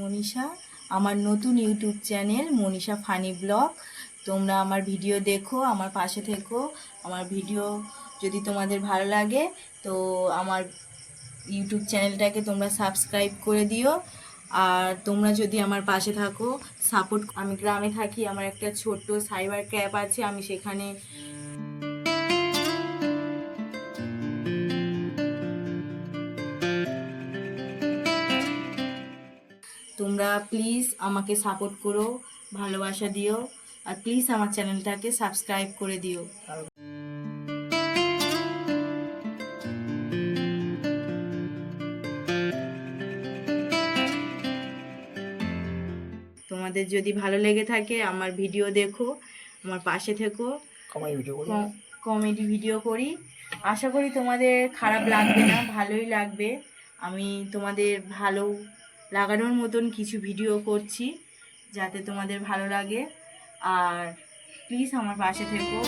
মনীষা, আমার নতুন YouTube channel Manisha funny vlog. তোমরা আমার ভিডিও দেখো, আমার পাশে থেকো। আমার ভিডিও যদি তোমাদের ভালো লাগে, তো আমার ইউটিউব চ্যানেলটাকে তোমরা সাবস্ক্রাইব করে দিও। আর তোমরা যদি আমার পাশে থাকো, সাপোর্ট, আমি গ্রামে থাকি, আমার একটা ছোট্ট সাইবার ক্যাব আছে, আমি সেখানে তোমরা প্লিজ আমাকে সাপোর্ট করো ভালোবাসা দিও আর প্লিজ আমার চ্যানেলটাকে সাবস্ক্রাইব করে দিও। তোমাদের যদি ভালো লেগে থাকে আমার ভিডিও দেখো আমার পাশে থেকো। কমেডি ভিডিও করি। আশা করি তোমাদের খারাপ লাগবে না ভালোই লাগবে। আমি তোমাদের ভালো লাগানোর মতন কিছু ভিডিও করছি যাতে তোমাদের ভালো লাগে। আর প্লিজ আমার পাশে থেকো।